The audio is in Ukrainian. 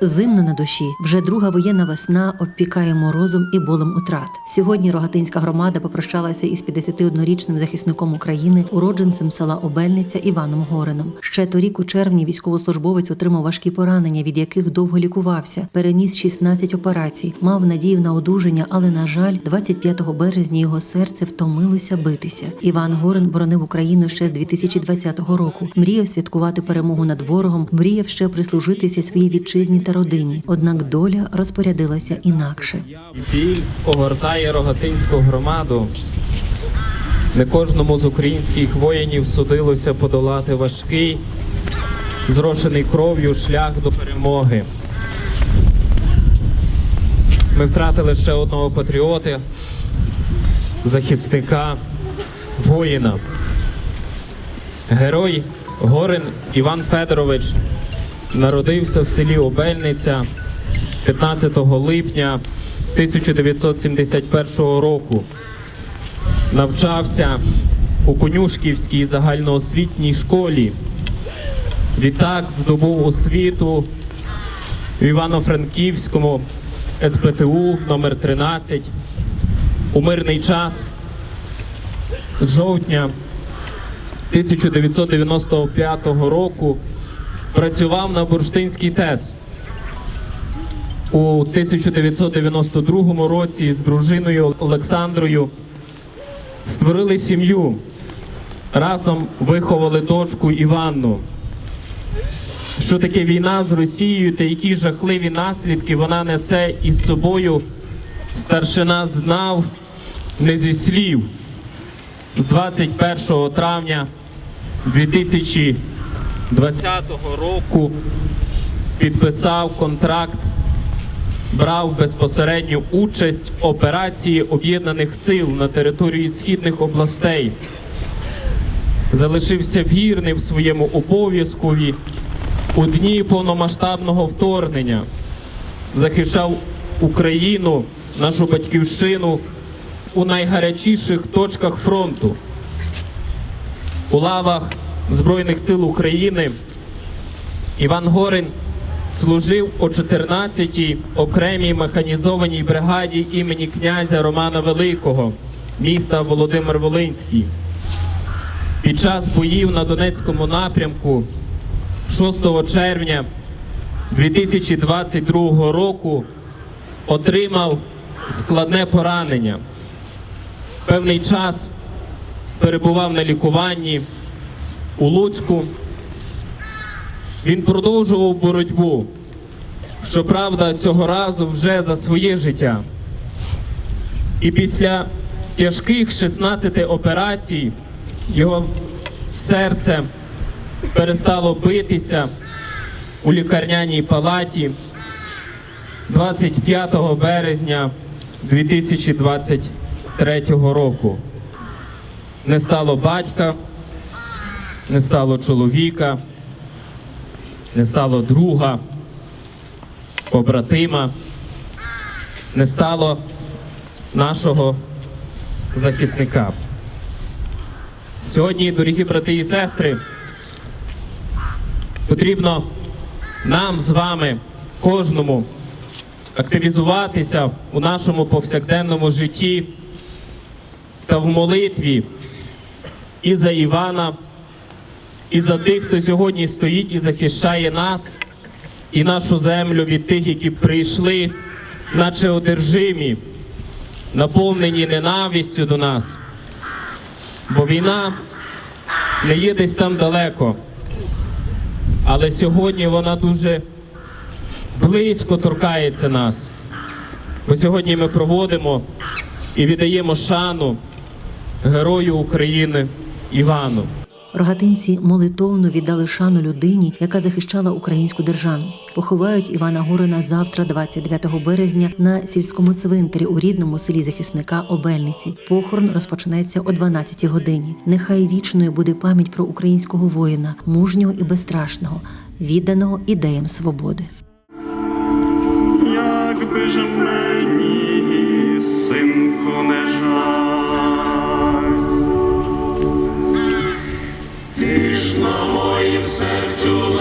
Зимно на душі вже друга воєнна весна обпікає морозом і болем утрат. Сьогодні Рогатинська громада попрощалася із 51-річним захисником України, уродженцем села Обельниця Іваном Горином. Ще торік у червні військовослужбовець отримав важкі поранення, від яких довго лікувався. Переніс 16 операцій, мав надію на одужання, але на жаль, 25 березня його серце втомилося битися. Іван Горин боронив Україну ще з 2020 року. Мріяв святкувати перемогу над ворогом, мріяв ще прислужитися своїй вітчизні та родині. Однак доля розпорядилася інакше. Біль огортає рогатинську громаду. Не кожному з українських воїнів судилося подолати важкий, зрошений кров'ю шлях до перемоги. Ми втратили ще одного патріота, захисника, воїна. Герой Горин Іван Федорович народився в селі Обельниця 15 липня 1971 року. Навчався у Конюшківській загальноосвітній школі. Відтак здобув освіту в Івано-Франківському СПТУ номер 13 у мирний час з жовтня 1995 року працював на Бурштинській ТЕС. У 1992 році з дружиною Олександрою створили сім'ю. Разом виховали дочку Іванну. Що таке війна з Росією та які жахливі наслідки вона несе із собою, старшина знав не зі слів. З 21 травня 2020 року підписав контракт, брав безпосередню участь в операції Об'єднаних сил на території східних областей. Залишився вірний в своєму обов'язкові у дні повномасштабного вторгнення. Захищав Україну, нашу батьківщину у найгарячіших точках фронту. У лавах Збройних сил України Іван Горин служив у 14-й окремій механізованій бригаді імені князя Романа Великого, міста Володимир Волинський. Під час боїв на Донецькому напрямку 6 червня 2022 року отримав складне поранення. Певний час перебував на лікуванні у Луцьку. Він продовжував боротьбу. Щоправда, цього разу вже за своє життя. І після тяжких 16 операцій його серце перестало битися у лікарняній палаті 25 березня 2023 року. Не стало батька, не стало чоловіка, не стало друга, побратима, не стало нашого захисника. Сьогодні, дорогі брати і сестри, потрібно нам з вами, кожному, активізуватися у нашому повсякденному житті та в молитві і за Івана, і за тих, хто сьогодні стоїть і захищає нас і нашу землю від тих, які прийшли, наче одержимі, наповнені ненавистю до нас. Бо війна не є десь там далеко. Але сьогодні вона дуже близько торкається нас. Бо сьогодні ми проводимо і віддаємо шану герою України Івану. Рогатинці молитовно віддали шану людині, яка захищала українську державність. Поховають Івана Горина завтра, 29 березня, на сільському цвинтарі у рідному селі захисника Обельниці. Похорон розпочнеться о 12 годині. Нехай вічною буде пам'ять про українського воїна, мужнього і безстрашного, відданого ідеям свободи. Якби ж мені, синку, не жаль, серцю.